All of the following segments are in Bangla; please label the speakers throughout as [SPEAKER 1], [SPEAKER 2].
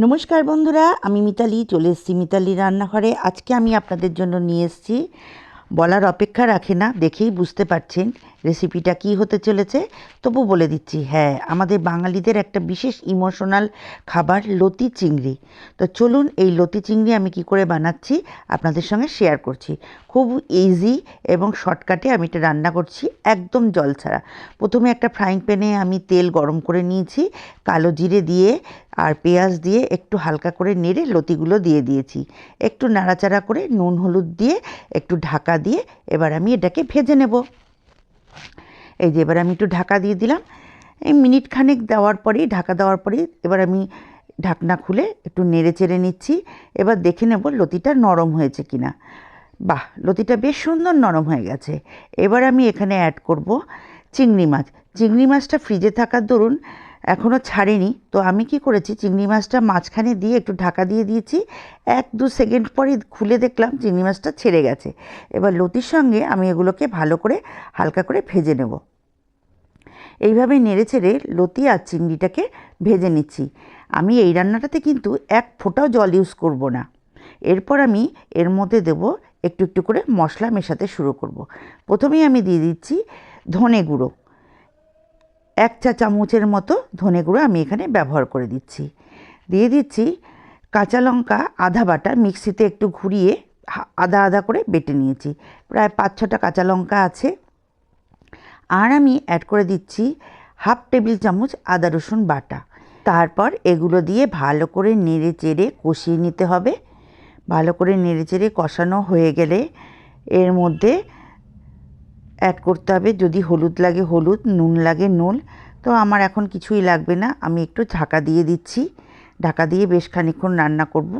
[SPEAKER 1] নমস্কার বন্ধুরা, আমি মিতালি, চলে এসেছি মিতালি রান্নাঘরে। আজকে আমি আপনাদের জন্য নিয়ে এসেছি। বলার অপেক্ষা রাখে না, দেখেই বুঝতে পারছেন। রেসিপিটা কি হতে চলেছে? তবু বলে দিচ্ছি হ্যাঁ আমাদের বাঙালিদের একটা বিশেষ ইমোশনাল খাবার লতি চিংড়ি। তো চলুন এই লতি চিংড়ি আমি কি করে বানাচ্ছি আপনাদের সঙ্গে শেয়ার করছি। খুব ইজি এবং শর্টকাটে আমি এটা রান্না করছি একদম জল ছাড়া। প্রথমে একটা ফ্রাইং প্যানে আমি তেল গরম করে নিয়েছি, কালো জিরে দিয়ে আর পেঁয়াজ দিয়ে একটু হালকা করে নেড়ে লতিগুলো দিয়ে দিয়েছি। একটু নাড়াচাড়া করে নুন, হলুদ দিয়ে একটু ঢাকা দিয়ে এবার আমি এটাকে ভেজে নেব। এই যে এবার আমি একটু ঢাকা দিয়ে দিলাম। এই মিনিট খানেক দেওয়ার পরেই, ঢাকা দেওয়ার পরেই এবার আমি ঢাকনা খুলে একটু নেড়ে চেড়ে নিচ্ছি। এবার দেখে নেব লতিটা নরম হয়েছে কি না বাহ, লতিটা বেশ সুন্দর নরম হয়ে গেছে। এবার আমি এখানে অ্যাড করব চিংড়ি মাছ। চিংড়ি মাছটা ফ্রিজে থাকার দরুন এখনও ছাড়িনি। তো আমি কি করেছি, চিংড়ি মাছটা মাঝখানে দিয়ে একটু ঢাকা দিয়ে দিয়েছি। এক দু সেকেন্ড পরে খুলে দেখলাম চিংড়ি মাছটা ছেড়ে গেছে। এবার লতির সঙ্গে আমি এগুলোকে ভালো করে হালকা করে ভেজে নেব। এইভাবে নেড়ে ছেড়ে লতি আর চিংড়িটাকে ভেজে নিচ্ছি। আমি এই রান্নাটাতে কিন্তু এক ফোঁটাও জল ইউজ করব না। এরপর আমি এর মধ্যে দেব একটু একটু করে মশলা মেশাতে শুরু করব। প্রথমেই আমি দিয়ে দিচ্ছি ধনে গুঁড়ো। এক চা চামচের মতো ধনে গুঁড়ো আমি এখানে ব্যবহার করে দিচ্ছি। দিয়ে দিচ্ছি কাঁচা লঙ্কা আধা বাটা মিক্সিতে একটু ঘুরিয়ে আদা আদা করে বেটে নিয়েছি। প্রায় পাঁচ ছটা কাঁচা লঙ্কা আছে। আর আমি অ্যাড করে দিচ্ছি হাফ টেবিল চামচ আদা রসুন বাটা। তারপর এগুলো দিয়ে ভালো করে নেড়ে চেড়ে কষিয়ে নিতে হবে। ভালো করে নেড়ে চেড়ে কষানো হয়ে গেলে এর মধ্যে অ্যাড করতে হবে। যদি হলুদ লাগে হলুদ, নুন লাগে নুন, তো আমার এখন কিছুই লাগবে না। আমি একটু ঢাকা দিয়ে দিচ্ছি। ঢাকা দিয়ে বেশ খানিক্ষণ রান্না করব।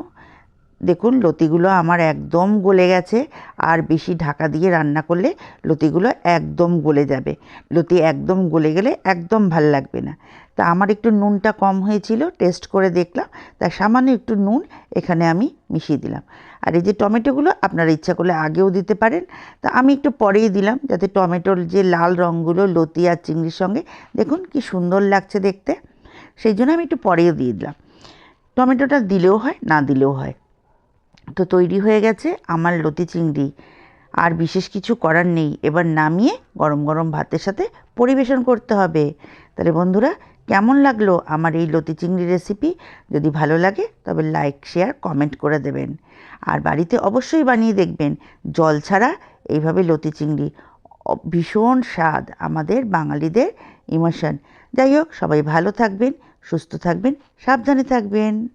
[SPEAKER 1] দেখুন, লতিগুলো আমার একদম গলে গেছে। আর বেশি ঢাকা দিয়ে রান্না করলে লতিগুলো একদম গলে যাবে। লতি একদম গলে গেলে একদম ভালো লাগবে না। তা আমার একটু নুনটা কম হয়েছিল, টেস্ট করে দেখলাম। তা সামান্য একটু নুন এখানে আমি মিশিয়ে দিলাম। আর এই যে টমেটোগুলো আপনারা ইচ্ছা করলে আগেও দিতে পারেন। তা আমি একটু পরেই দিলাম, যাতে টমেটোর যে লাল রঙগুলো, লতি আর চিংড়ির সঙ্গে, দেখুন কি সুন্দর লাগছে দেখতে। সেই জন্য আমি একটু পরেও দিয়ে দিলাম। টমেটোটা দিলেও হয়, না দিলেও হয়। তো তৈরি হয়ে গেছে আমার লতি চিংড়ি। আর বিশেষ কিছু করার নেই। এবার নামিয়ে গরম গরম ভাতের সাথে পরিবেশন করতে হবে। তাহলে বন্ধুরা, কেমন লাগল আমার এই লতি চিংড়ি রেসিপি যদি ভালো লাগে, তবে লাইক শেয়ার কমেন্ট করে দেবেন। আর বাড়িতে অবশ্যই বানিয়ে দেখবেন, জল ছাড়া এইভাবে লতি চিংড়ি। ভীষণ স্বাদ আমাদের বাঙালিদের ইমোশন যাই হোক, সবাই ভালো থাকবেন, সুস্থ থাকবেন, সাবধানে থাকবেন।